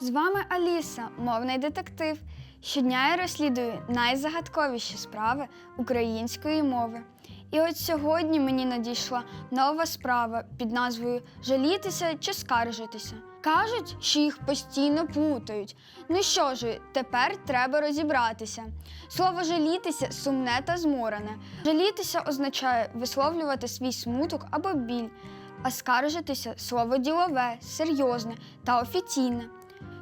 вами Аліса, мовний детектив. Щодня я розслідую найзагадковіші справи української мови. І от сьогодні мені надійшла нова справа під назвою Жалітися чи скаржитися. Кажуть, що їх постійно плутають. Ну що ж, тепер треба розібратися. Слово жалітися сумне та зморене. Жалітися означає висловлювати свій смуток або біль, а скаржитися слово ділове, серйозне та офіційне.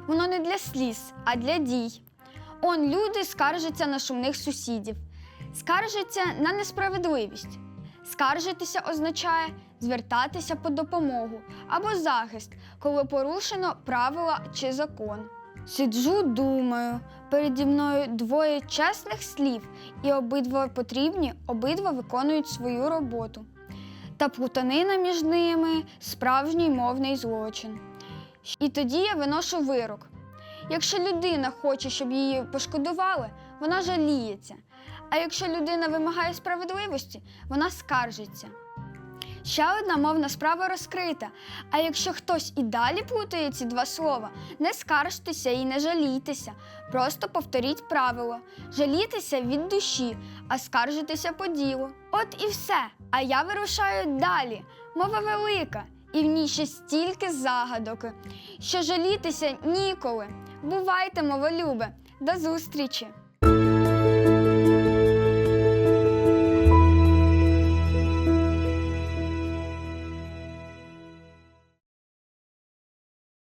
Воно не для сліз, а для дій. Он люди скаржаться на шумних сусідів, скаржаться на несправедливість. Скаржитися означає звертатися по допомогу або захист, коли порушено правила чи закон. Сиджу, думаю, переді мною двоє чесних слів, і обидва потрібні, обидва виконують свою роботу. Та плутанина між ними справжній мовний злочин. І тоді я виношу вирок. Якщо людина хоче, щоб її пошкодували, вона жаліється. А якщо людина вимагає справедливості, вона скаржиться. Ще одна мовна справа розкрита. А якщо хтось і далі плутає ці два слова, не скаржтеся і не жалійтеся. Просто повторіть правило: жалітися від душі, а скаржитися по ділу. От і все. А я вирушаю далі. Мова велика, і в ній ще стільки загадок, що жалітися ніколи. Бувайте, моволюбе, до зустрічі!